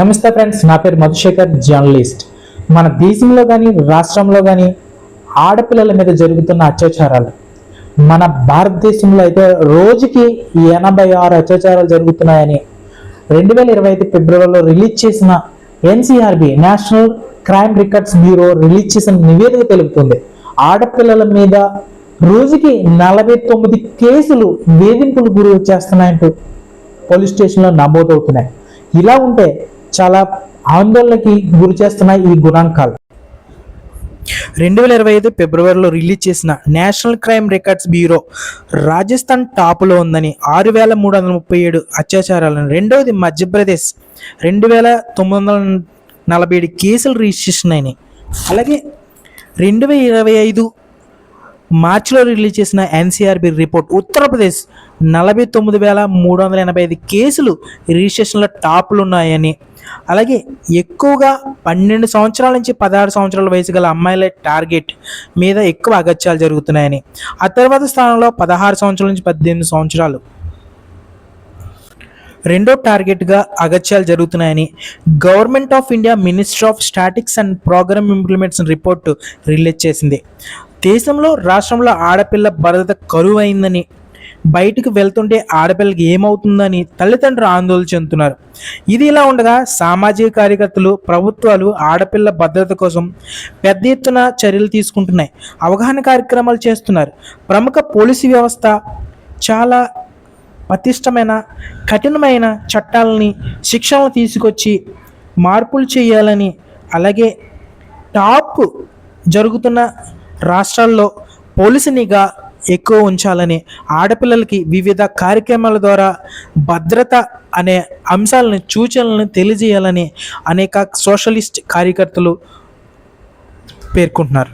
నమస్తే ఫ్రెండ్స్ నా పేరు మధుశేఖర్ జర్నలిస్ట్. మన దేశంలో కానీ రాష్ట్రంలో కానీ ఆడపిల్లల మీద జరుగుతున్న అత్యాచారాలు. మన భారతదేశంలో అయితే రోజుకి ఎనభై ఆరు అత్యాచారాలు జరుగుతున్నాయని రెండు వేల ఇరవై ఐదు ఫిబ్రవరిలో రిలీజ్ చేసిన NCRB national crime records bureau release చేసిన నివేదిక తెలుపుతుంది. ఆడపిల్లల మీద రోజుకి నలభై తొమ్మిది కేసులు వేధింపులు గురి చేస్తున్నాయంటూ పోలీస్ స్టేషన్లో నమోదవుతున్నాయి. ఇలా ఉంటే చాలా ఆందోళనకి గురి చేస్తున్నాయి ఈ గుణాంకాలు. రెండు వేల ఇరవై ఐదు ఫిబ్రవరిలో రిలీజ్ చేసిన national crime records bureau Rajasthan టాప్లో ఉందని ఆరు వేల మూడు వందల ముప్పై ఏడు అత్యాచారాలను రెండవది మధ్యప్రదేశ్ రెండు వేల తొమ్మిది వందల నలభై ఏడు కేసులు రిజిస్ట్రేషన్ అయినాయి. అలాగే రెండు వేల ఇరవై ఐదు మార్చిలో రిలీజ్ చేసిన ఎన్సీఆర్బి రిపోర్ట్ ఉత్తరప్రదేశ్ నలభై తొమ్మిది వేల మూడు వందల ఎనభై ఐదు కేసులు రిజిస్ట్రేషన్లో టాప్లు ఉన్నాయని అలాగే ఎక్కువగా పన్నెండు సంవత్సరాల నుంచి పదహారు సంవత్సరాల వయసు గల అమ్మాయిల టార్గెట్ మీద ఎక్కువ అగత్యాలు జరుగుతున్నాయని. ఆ తర్వాత స్థానంలో పదహారు సంవత్సరాల నుంచి పద్దెనిమిది సంవత్సరాలు రెండో టార్గెట్గా అగత్యాలు జరుగుతున్నాయని government of India ministry of statics and programme implements report release చేసింది. దేశంలో రాష్ట్రంలో ఆడపిల్ల భద్రత కరువైందని బయటకు వెళ్తుంటే ఆడపిల్లకి ఏమవుతుందని తల్లిదండ్రులు ఆందోళన చెందుతున్నారు. ఇది ఇలా ఉండగా సామాజిక కార్యకర్తలు ప్రభుత్వాలు ఆడపిల్ల భద్రత కోసం పెద్ద ఎత్తున చర్యలు తీసుకుంటున్నాయి. అవగాహన కార్యక్రమాలు చేస్తున్నారు. ప్రముఖ పోలీసు వ్యవస్థ చాలా పతిష్టమైన కఠినమైన చట్టాలని శిక్షణలు తీసుకొచ్చి మార్పులు చేయాలని అలాగే టాప్ జరుగుతున్న రాష్ట్రాల్లో పోలీసు నిఘా ఎక్కువ ఉంచాలని ఆడపిల్లలకి వివిధ కార్యక్రమాల ద్వారా భద్రత అనే అంశాలను సూచనలను తెలియజేయాలని అనేక సోషలిస్ట్ కార్యకర్తలు పేర్కొంటున్నారు.